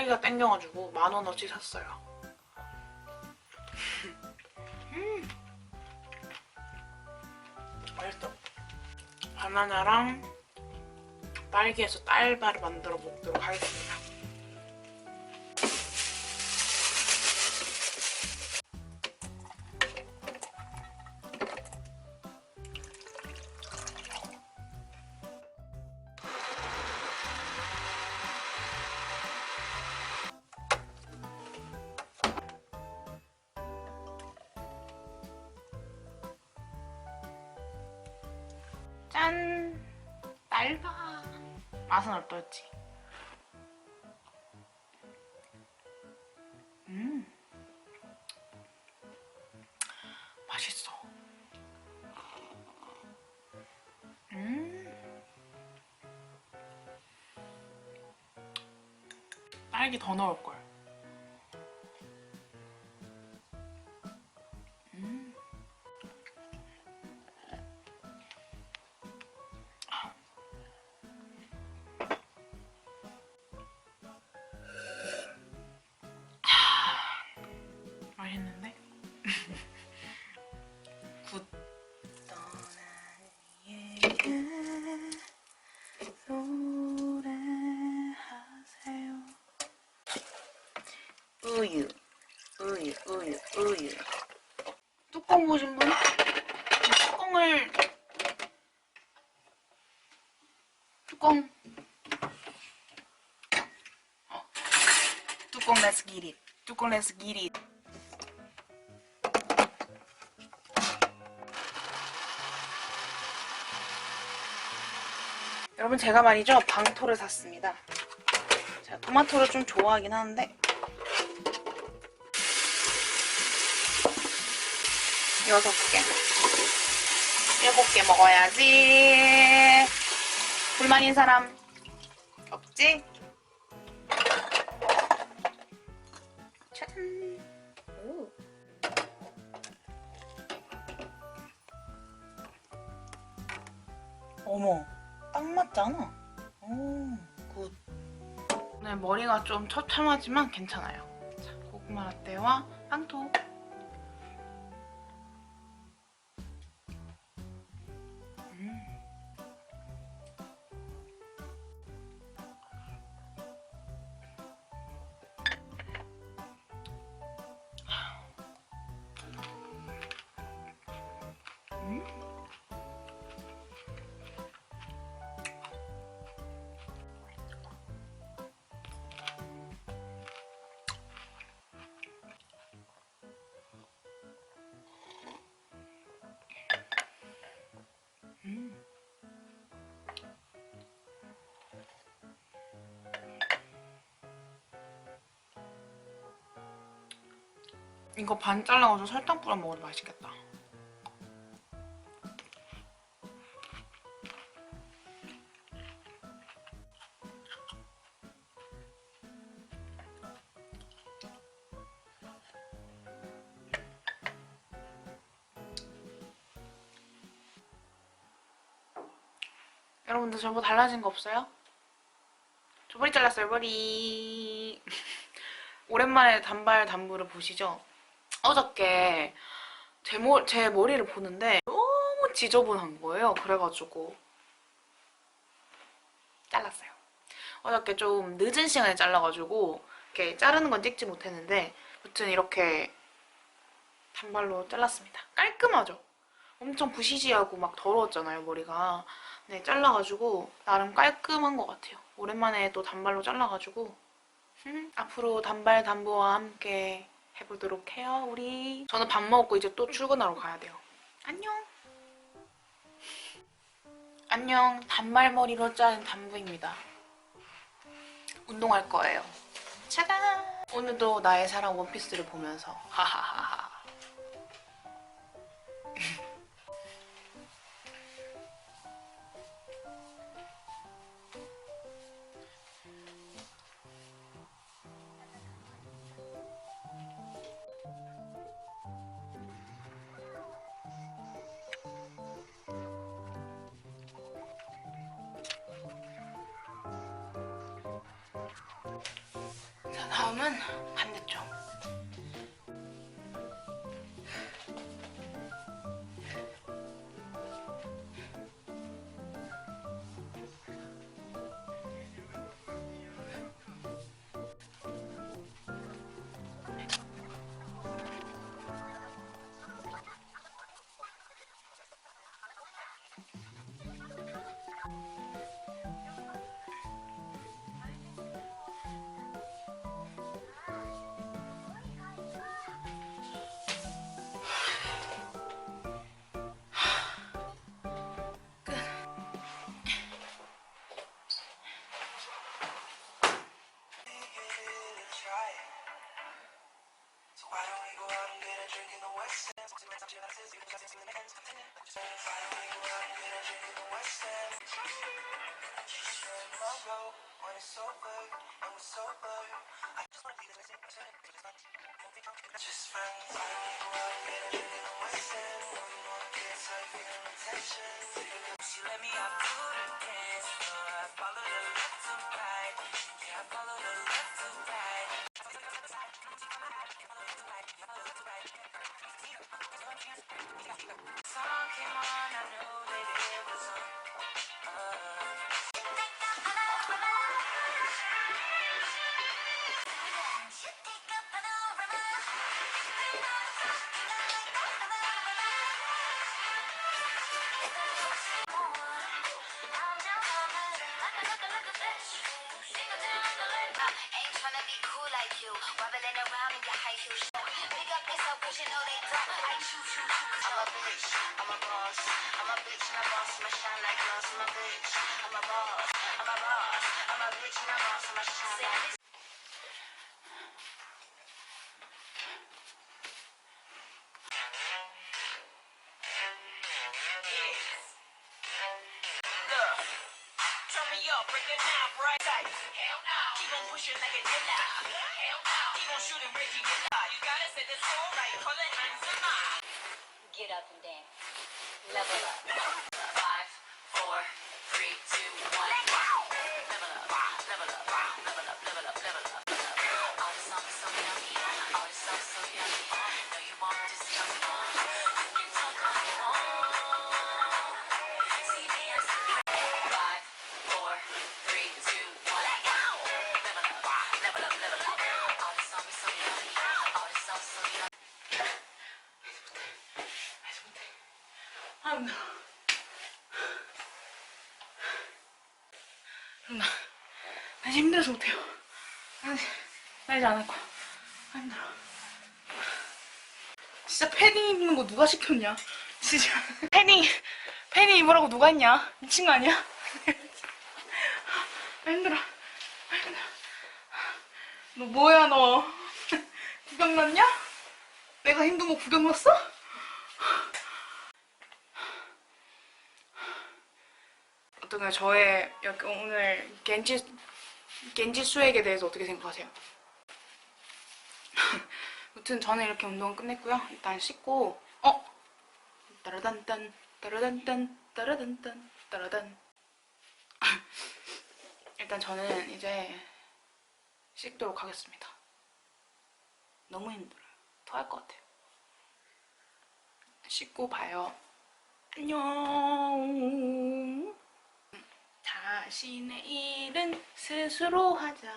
딸기가 땡겨가지고 만 원어치 샀어요. 음. 맛있어. 바나나랑 딸기에서 딸바를 만들어 먹도록 하겠습니다. 짠! 딸바. 맛은 어떨지. 음. 맛있어. 음. 딸기 더 넣을걸. 뚜껑 어. 뚜껑 let's get it. 뚜껑 let's get it. 여러분 제가 말이죠 방토를 샀습니다. 제가 토마토를 좀 좋아하긴 하는데 여섯 개, 일곱 개 먹어야지. 불만인 사람 없지? 짜잔. 오. 어머. 딱 맞잖아. 오, 굿. 오늘 머리가 좀 처참하지만 괜찮아요. 자, 고구마 라떼와 빵토. 이거 반 잘라가지고 설탕 뿌려 먹어도 맛있겠다. 여러분들 저뭐 달라진 거 없어요? 저 머리 잘랐어요 머리 오랜만에 단발 단물을 보시죠? 어저께 제, 머, 제 머리를 보는데 너무 지저분한 거예요. 그래가지고 잘랐어요. 어저께 좀 늦은 시간에 잘라가지고 이렇게 자르는 건 찍지 못했는데 아무튼 이렇게 단발로 잘랐습니다. 깔끔하죠? 엄청 부시시하고 막 더러웠잖아요 머리가. 네, 잘라가지고 나름 깔끔한 것 같아요. 오랜만에 또 단발로 잘라가지고. 음, 앞으로 단발 단보와 함께 해보도록 해요, 우리. 저는 밥 먹고 이제 또 출근하러 가야 돼요. 안녕. 안녕, 단발머리로 자른 단부입니다. 운동할 거예요. 짜잔! 오늘도 나의 사랑 원피스를 보면서 하하하하. 다음은 반대쪽. She let me out don't. I choose, choose, choose. I'm a bitch, I'm a boss. I'm a bitch and a boss, I'ma shine like glass. I'm a bitch, I'm a boss. I'm a boss. I'm a bitch and a boss, I'ma shine like Look, turn me up, break it right. Hell no. Keep on pushing like a Jedi. Hell no. Keep on shooting, Reggie Miller. Get up and dance. Level up. 아, 힘들어. 나, 나 힘들어서 못해요. 나, 나 이제 안 할 거야. 아, 힘들어. 진짜 패딩 입는 거 누가 시켰냐? 진짜. 패딩, 패딩 입으라고 누가 했냐? 미친 거 아니야? 아, 힘들어. 아, 힘들어. 너 뭐야, 너? 구경 났냐? 내가 힘든 거 구경 났어? 어떤가요? 저의 오늘 겐지 겐지 수액에 대해서 어떻게 생각하세요? 아무튼 저는 이렇게 운동 끝냈고요. 일단 씻고 어 따라단단 따라단단 따라단단 따라단 일단 저는 이제 씻도록 하겠습니다. 너무 힘들어요. 토할 것 같아요. 씻고 봐요. 안녕. 자신의 일은 스스로 하자.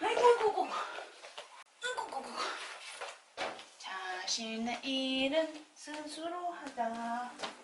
아이고, 아이고, 아이고. 아이고. 자신의 일은 스스로 하자.